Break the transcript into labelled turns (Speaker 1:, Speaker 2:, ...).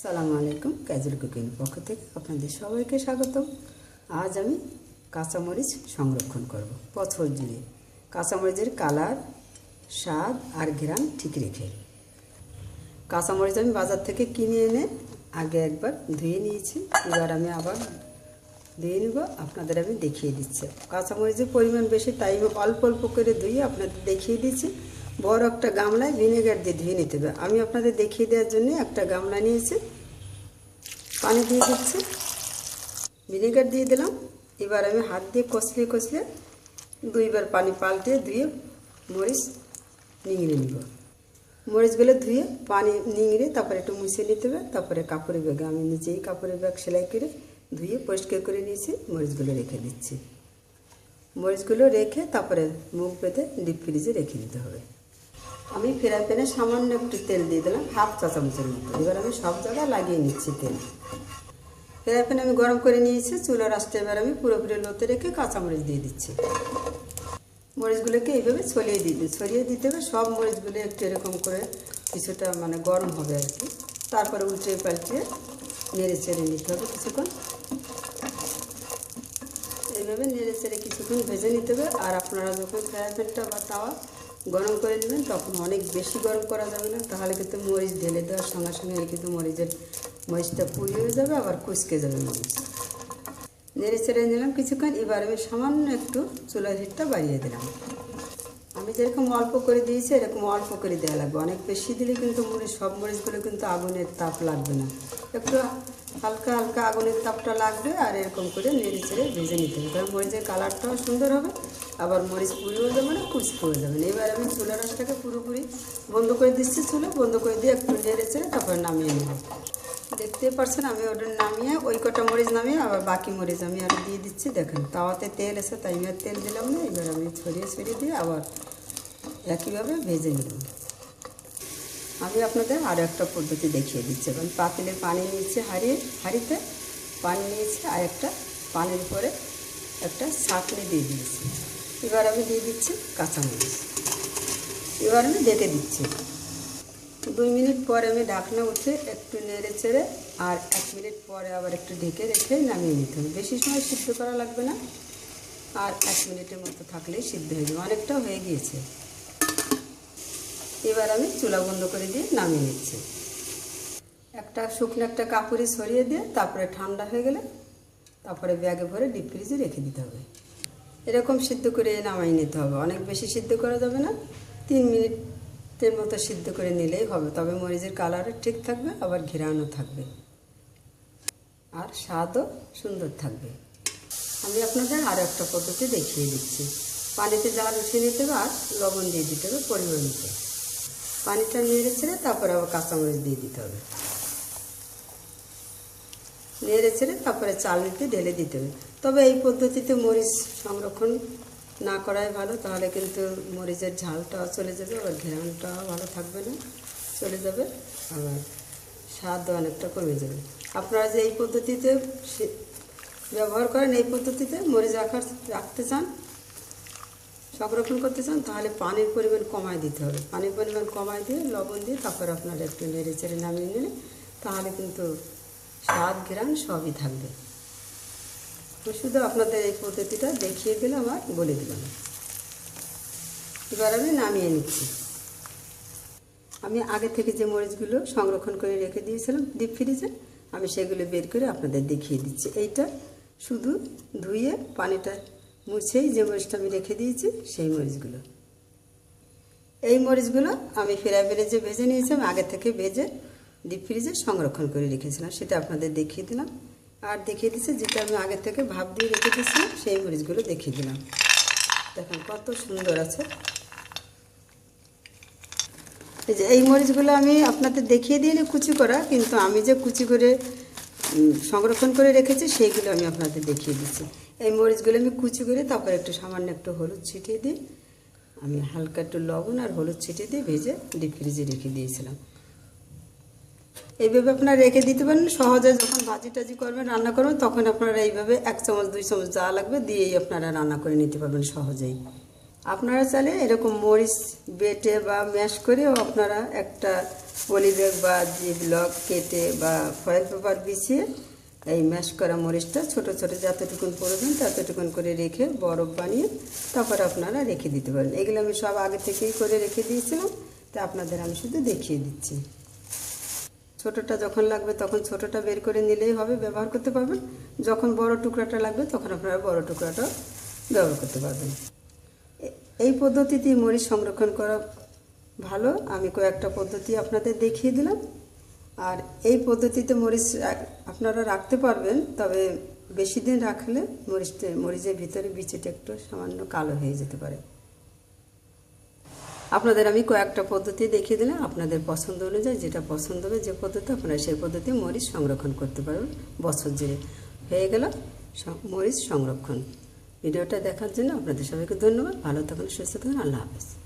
Speaker 1: সালামু আলাইকুম casual cooking পক্ষ থেকে আপনাদের সবাইকে স্বাগতম। আজ আমি কাঁচামরিচ সংরক্ষণ করব। পথর জিরে কাঁচামরিচের কালার, স্বাদ আর ঘ্রাণ ঠিক রেখে। কাঁচামরিচ আমি বাজার থেকে কিনে এনে আগে একবার ধুয়ে নিয়েছি। এবার আমি আবার ধুয়ে নেব, আপনাদের আমি দেখিয়ে দিচ্ছি। কাঁচামরিচের পরিমাণ বেশি, তাই অল্প অল্প করে ধুয়ে আপনাদের দেখিয়ে দিচ্ছি। বড় একটা গামলায় ভিনেগার দিয়ে ধুয়ে নিতে হবে। আমি আপনাদের দেখিয়ে দেওয়ার জন্য একটা গামলা নিয়েছি। পানি দিয়ে দিচ্ছি। ভিনেগার দিয়ে দিলাম। এবার আমি হাত দিয়ে কষলে কষলে দুইবার পানি পাল্টে ধুয়ে মরিচ নিংড়ে নিব। মরিচগুলো ধুয়ে পানি নিংড়ে তারপরে একটু মুছে নিতে হবে। তারপরে কাপড়ের ব্যাগে আমি নিজেই কাপড়ের ব্যাগ সেলাই করে ধুয়ে পরিষ্কার করে নিয়েছি। মরিচগুলো রেখে দিচ্ছি। মরিচগুলো রেখে তারপরে মুখ পেতে ডিপ ফ্রিজে রেখে দিতে হবে। আমি ফ্রাই প্যানে সামান্য একটু তেল দিয়ে দিলাম, হাফ চা চামচের মতো। এবার আমি সব জায়গায় লাগিয়ে নিচ্ছি তেল। ফ্রাই প্যান আমি গরম করে নিয়েছি, চুলার আসতে এবার আমি পুরোপুরি লোতে রেখে কাঁচামরিচ দিয়ে দিচ্ছি। মরিচগুলোকে এইভাবে ছড়িয়ে দিতে ছড়িয়ে দিতে হবে, সব মরিচগুলো একটু এরকম করে কিছুটা মানে গরম হবে আর কি। তারপরে উল্টে পাল্টে নেড়ে চেড়ে নিতে হবে কিছুক্ষণ। এইভাবে নেড়ে চেড়ে কিছুক্ষণ ভেজে নিতে হবে। আর আপনারা যখন ফ্রাই প্যানটা বা তাওয়া গরম করে নেবেন, তখন অনেক বেশি গরম করা যাবে না, তাহলে কিন্তু মরিচ ঢেলে দেওয়ার সঙ্গে সঙ্গে কিন্তু মরিচের মরিচটা পুড়ি হয়ে যাবে, আবার কুচকে যাবে মরিচ। নেড়ে চেড়ে নিলাম কিছুক্ষণ, এবার আমি সামান্য একটু চুলার হিটটা বাড়িয়ে দিলাম। আমি যেরকম অল্প করে দিয়েছি, এরকম অল্প করে দেওয়া লাগবে। অনেক বেশি দিলে কিন্তু মরিচ সব মরিচগুলো কিন্তু আগুনের তাপ লাগবে না। একটু হালকা হালকা আগুনের তাপটা লাগবে আর এরকম করে নেড়ে চেড়ে ভেজে নিতে হবে। কারণ মরিচের কালারটাও সুন্দর হবে, আবার মরিচ পুড়িও যাবে না কুচকেও যাবে না। এবার আমি চুলা রসটাকে পুরোপুরি বন্ধ করে দিচ্ছি চুলো, বন্ধ করে দিয়ে একটু নেড়ে চেড়ে তারপরে নামিয়ে নেব। দেখতে পারছেন, আমি ওটা নামিয়ে ওই কটা মরিচ নামিয়ে আবার বাকি মরিচ আমি আর দিয়ে দিচ্ছি। দেখেন, তাওয়াতে তেল এসে তাই তেল দিলাম না, এবার আমি ছড়িয়ে ছড়িয়ে দিয়ে আবার একইভাবে ভেজে নেব। আমি আপনাদের আরও একটা পদ্ধতি দেখিয়ে দিচ্ছি। আমি পাতিলে পানি নিয়েছি হারিয়ে হাঁড়িতে পানি নিয়েছি আর একটা পানির উপরে একটা ছাঁকনি দিয়ে দিয়েছি। এবার আমি দিয়ে দিচ্ছি কাঁচামরিচ। এবার আমি ডেকে দিচ্ছি। দুই মিনিট পরে আমি ঢাকনা উঠে একটু নেড়ে চেড়ে আর এক মিনিট পরে আবার একটু ঢেকে রেখে নামিয়ে নিতে হবে। বেশি সময় সিদ্ধ করা লাগবে না। আর এক মিনিটের মতো থাকলেই সিদ্ধ হয়ে যাবে। অনেকটা হয়ে গিয়েছে। এবার আমি চুলা বন্ধ করে দিয়ে নামিয়ে নিচ্ছি। একটা শুকনো একটা কাপড়ে সরিয়ে দিয়ে তারপরে ঠান্ডা হয়ে গেলে তারপরে ব্যাগে ভরে ডিপ ফ্রিজে রেখে দিতে হবে। এরকম সিদ্ধ করে নামাই নিতে হবে। অনেক বেশি সিদ্ধ করা যাবে না। তিন মিনিটের মতো সিদ্ধ করে নিলেই হবে। তবে মরিচের কালারও ঠিক থাকবে, আবার ঘেরানো থাকবে। আর স্বাদও সুন্দর থাকবে। আমি আপনাদের আর একটা পদ্ধতি দেখিয়ে দিচ্ছি। পানিতে জাল উঠিয়ে নিতে হবে আর লবণ দিয়ে দিতে হবে পরিমাণ মতো। পানিটা নেড়ে ছেড়ে তারপরে আবার কাঁচামরিচ দিয়ে দিতে হবে। নেড়ে ছেড়ে তারপরে চালনিতে ঢেলে দিতে হবে। তবে এই পদ্ধতিতে মরিচ সংরক্ষণ না করাই ভালো, তাহলে কিন্তু মরিচের ঝালটাও চলে যাবে, আবার ঘেরানটাও ভালো থাকবে না, চলে যাবে, আবার স্বাদও অনেকটা কমে যাবে। আপনারা যে এই পদ্ধতিতে ব্যবহার করেন, এই পদ্ধতিতে মরিচ রাখার রাখতে চান সংরক্ষণ করতে চান, তাহলে পানির পরিমাণ কমায় দিতে হবে। পানির পরিমাণ কমায় দিয়ে লবণ দিয়ে তারপর আপনারা একটু নেড়ে চেড়ে নামিয়ে নিলে তাহলে কিন্তু স্বাদ গ্রাম সবই থাকবে। শুধু আপনাদের এই পদ্ধতিটা দেখিয়ে দিলাম আর বলে দিলাম। এবার আমি নামিয়ে নিচ্ছি। আমি আগে থেকে যে মরিচগুলো সংরক্ষণ করে রেখে দিয়েছিলাম ডিপ ফ্রিজে আমি সেগুলো বের করে আপনাদের দেখিয়ে দিচ্ছি। এইটা শুধু ধুয়ে পানিটা মুছেই যে মরিচটা আমি রেখে দিয়েছি, সেই মরিচগুলো। এই মরিচগুলো আমি ফ্রাই প্যানে যে ভেজে নিয়েছি, আমি আগে থেকে ভেজে ডিপ ফ্রিজে সংরক্ষণ করে রেখেছিলাম। সেটা আপনাদের দেখিয়ে দিলাম। আর দেখিয়ে দিচ্ছি, যেটা আমি আগে থেকে ভাব দিয়ে রেখে দিয়েছিলাম, সেই মরিচগুলো দেখিয়ে দিলাম। দেখেন কত সুন্দর আছে। এই যে এই মরিচগুলো আমি আপনাদের দেখিয়ে দিইনি কুচি করা, কিন্তু আমি যে কুচি করে সংরক্ষণ করে রেখেছি, সেইগুলো আমি আপনাদের দেখিয়ে দিচ্ছি। এই মরিচগুলো আমি কুচি করে তারপর একটু সামান্য একটু হলুদ ছিটিয়ে দিই। আমি হালকা একটু লবণ আর হলুদ ছিটিয়ে দিয়ে ভেজে ডিপ ফ্রিজে রেখে দিয়েছিলাম। এইভাবে আপনারা রেখে দিতে পারেন, সহজে যখন ভাজি টাজি করবেন, রান্না করবেন, তখন আপনারা এইভাবে এক চামচ, দুই চামচ যা লাগবে দিয়েই আপনারা রান্না করে নিতে পারবেন সহজেই। আপনারা চাইলে এরকম মরিচ বেটে বা ম্যাশ করেও আপনারা একটা পলি ব্যাগ বা জিপ লক কেটে বা ফয়েল পেপার বিছিয়ে এই ম্যাশ করা মরিচটা ছোট ছোট যতটুকুন প্রয়োজন ততটুকুন করে রেখে বরফ বানিয়ে তারপর আপনারা রেখে দিতে পারেন। এগুলো আমি সব আগে থেকেই করে রেখে দিয়েছিলাম, তা আপনাদের আমি শুধু দেখিয়ে দিচ্ছি। ছোটোটা যখন লাগবে তখন ছোটোটা বের করে নিলেই হবে, ব্যবহার করতে পারবেন। যখন বড় টুকরাটা লাগবে তখন আপনারা বড় টুকরাটা ব্যবহার করতে পারবেন। এই পদ্ধতিতে মরিচ সংরক্ষণ করা ভালো। আমি কয়েকটা পদ্ধতি আপনাদের দেখিয়ে দিলাম। আর এই পদ্ধতিতে মরিচ আপনারা রাখতে পারবেন, তবে বেশি দিন রাখলে মরিচটা, মরিচের ভিতরে বিচিটা একটু সামান্য কালো হয়ে যেতে পারে। আপনাদের আমি কয়েকটা পদ্ধতি দেখিয়ে দিলাম, আপনাদের পছন্দ অনুযায়ী যেটা পছন্দ হবে যে পদ্ধতি, আপনারা সেই পদ্ধতি মরিচ সংরক্ষণ করতে পারবেন বছর জুড়ে। হয়ে গেল মরিচ সংরক্ষণ। ভিডিওটা দেখার জন্য আপনাদের সবাইকে ধন্যবাদ, ভালো থাকুন, সুস্থ থাকুন, আল্লাহ হাফেজ।